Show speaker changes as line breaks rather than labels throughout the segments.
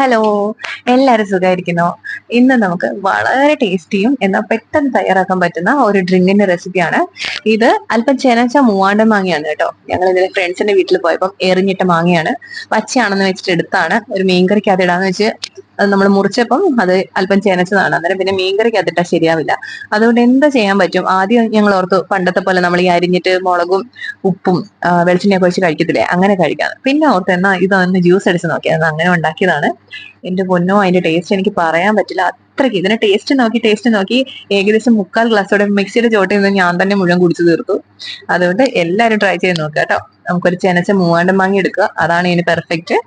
Hello എല്ലാവരും സുഖമായിരിക്കുന്നു ഇന്ന് നമുക്ക് വളരെ ടേസ്റ്റിയും എന്നാൽ പെട്ടെന്ന് തയ്യാറാക്കാൻ പറ്റുന്ന ഒരു ഡ്രിങ്കിന്റെ റെസിപ്പിയാണ് ഇത് അല്പം ചെനച്ച മൂവാണ്ട മാങ്ങയാണ് കേട്ടോ. ഞങ്ങൾ ഇതിലെ ഫ്രണ്ട്സിന്റെ വീട്ടിൽ പോയപ്പോൾ എറിഞ്ഞിട്ട മാങ്ങയാണ്. പച്ചയാണെന്ന് വെച്ചിട്ട് എടുത്താണ്. ഒരു മീൻകറിക്ക് അത് ഇടാന്ന് വെച്ച് അത് നമ്മൾ മുറിച്ചപ്പം അത് അല്പം ചെനച്ചതാണ്. അന്നേരം പിന്നെ മീൻകറിക്ക് അതിട്ടാൽ ശരിയാവില്ല. അതുകൊണ്ട് എന്താ ചെയ്യാൻ പറ്റും? ആദ്യം ഞങ്ങൾ ഓർത്തു പണ്ടത്തെ പോലെ നമ്മൾ ഈ അരിഞ്ഞിട്ട് മുളകും ഉപ്പും വെളിച്ചെണ്ണയൊക്കെ വെച്ച് കഴിക്കത്തില്ലേ? അങ്ങനെ കഴിക്കാം. പിന്നെ ഓർത്ത് എന്നാ ഇതൊന്ന് ജ്യൂസ് അടിച്ച് നോക്കിയത് അങ്ങനെ ഉണ്ടാക്കിയതാണ്. എന്റെ പൊന്നോ അതിന്റെ ടേസ്റ്റ് എനിക്ക് പറയാൻ പറ്റില്ല. അത്രയ്ക്ക്. ഇതിന്റെ ടേസ്റ്റ് നോക്കി ടേസ്റ്റ് നോക്കി ഏകദേശം മുക്കാൽ ഗ്ലാസ്സോടെ മിക്സിയുടെ ചോട്ടിൽ നിന്ന് ഞാൻ തന്നെ മുഴുവൻ കുടിച്ചു തീർത്തു. അതുകൊണ്ട് എല്ലാവരും ട്രൈ ചെയ്ത് നോക്കുക കേട്ടോ. നമുക്കൊരു ചെനച്ച മൂവാണ്ടം വാങ്ങി എടുക്കുക. അതാണ് ഇതിന് പെർഫെക്റ്റ്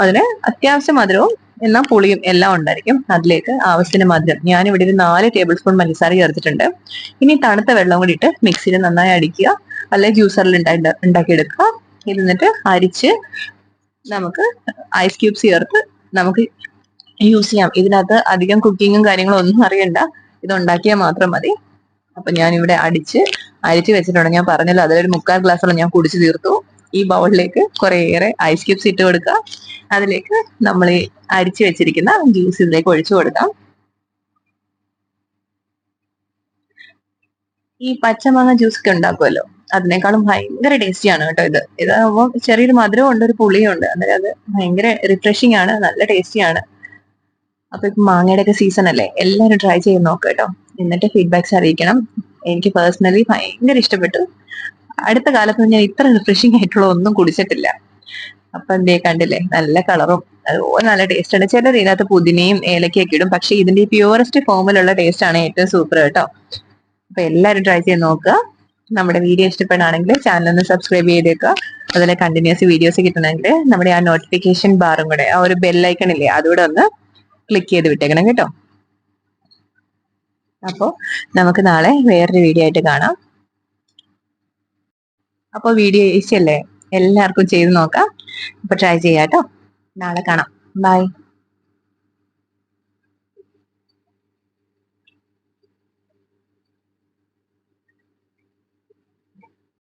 അതിന് അത്യാവശ്യം മധുരവും എന്നാൽ പുളിയും എല്ലാം ഉണ്ടായിരിക്കും. അതിലേക്ക് ആവശ്യത്തിന് മധുരം. ഞാൻ ഇവിടെ ഒരു നാല് ടേബിൾ സ്പൂൺ പഞ്ചസാര ചേർത്തിട്ടുണ്ട്. ഇനി തണുത്ത വെള്ളം കൂടി ഇട്ട് മിക്സിയിൽ നന്നായി അടിക്കുക. അല്ലെങ്കിൽ ജ്യൂസറിൽ ഉണ്ടാക്കിയെടുക്കുക. ഇത് എന്നിട്ട് അരിച്ച് നമുക്ക് ഐസ് ക്യൂബ്സ് ചേർത്ത് നമുക്ക് യൂസ് ചെയ്യാം. ഇതിനകത്ത് അധികം കുക്കിങ്ങും കാര്യങ്ങളും ഒന്നും അറിയണ്ട. ഇത് ഉണ്ടാക്കിയാൽ മാത്രം മതി. അപ്പൊ ഞാൻ ഇവിടെ അടിച്ച് അരിച്ച് വെച്ചിട്ടുണ്ട്. ഞാൻ പറഞ്ഞല്ലോ അതിലൊരു മുക്കാൽ ഗ്ലാസ്സോളം ഞാൻ കുടിച്ചു തീർത്തു. ഈ ബൗളിലേക്ക് കുറേയേറെ ഐസ് ക്യൂബ്സ് ഇട്ട് കൊടുക്കുക. അതിലേക്ക് നമ്മൾ ഈ അരിച്ചു വെച്ചിരിക്കുന്ന ജ്യൂസ് ഇതിലേക്ക് ഒഴിച്ചു കൊടുക്കാം. ഈ പച്ചമാങ്ങ ജ്യൂസ് ഒക്കെ ഉണ്ടാക്കുമല്ലോ അതിനേക്കാളും ഭയങ്കര ടേസ്റ്റിയാണ് കേട്ടോ ഇത്. ഇതാകുമ്പോൾ ചെറിയൊരു മധുരവും ഉണ്ട് ഒരു പുളിയും ഉണ്ട്. അന്നേരം അത് ഭയങ്കര റിഫ്രഷിംഗ് ആണ് നല്ല ടേസ്റ്റിയാണ് അപ്പൊ ഇപ്പൊ മാങ്ങയുടെ ഒക്കെ സീസൺ അല്ലേ എല്ലാവരും ട്രൈ ചെയ്ത് നോക്കുക കേട്ടോ. എന്നിട്ട് ഫീഡ്ബാക്സ് അറിയിക്കണം. എനിക്ക് പേഴ്സണലി ഭയങ്കര ഇഷ്ടപ്പെട്ടു. അടുത്ത കാലത്ത് ഞാൻ ഇത്ര റിഫ്രഷിംഗ് ആയിട്ടുള്ള ഒന്നും കുടിച്ചിട്ടില്ല. അപ്പൊ എന്തേ കണ്ടില്ലേ? നല്ല കളറും നല്ല ടേസ്റ്റ് ആണ് ചിലർ ഇതിനകത്ത് പുതിനയും ഏലക്കയൊക്കെ ഇടും. പക്ഷെ ഇതിന്റെ പ്യൂറസ്റ്റ് ഫോമിലുള്ള ടേസ്റ്റ് ആണ് ഏറ്റവും സൂപ്പർ കേട്ടോ. അപ്പൊ എല്ലാവരും ട്രൈ ചെയ്ത് നോക്കുക. നമ്മുടെ വീഡിയോ ഇഷ്ടപ്പെടുകയാണെങ്കിൽ ചാനൽ ഒന്ന് സബ്സ്ക്രൈബ് ചെയ്തേക്കുക. അതുപോലെ കണ്ടിന്യൂസ് വീഡിയോസ് കിട്ടണമെങ്കിൽ നമ്മുടെ ആ നോട്ടിഫിക്കേഷൻ ബാറും കൂടെ ആ ഒരു ബെല്ലൈക്കൺ ഇല്ലേ അതുകൂടെ ഒന്ന് ക്ലിക്ക് ചെയ്ത് വിട്ടേക്കണം കേട്ടോ. അപ്പോൾ നമുക്ക് നാളെ വേറൊരു വീഡിയോ ആയിട്ട് കാണാം. അപ്പോൾ വീഡിയോ ഏഷ്യല്ലേ എല്ലാവർക്കും ചെയ്ത് നോക്കാം. അപ്പൊ ട്രൈ ചെയ്യാട്ടോ. നാളെ കാണാം. ബൈ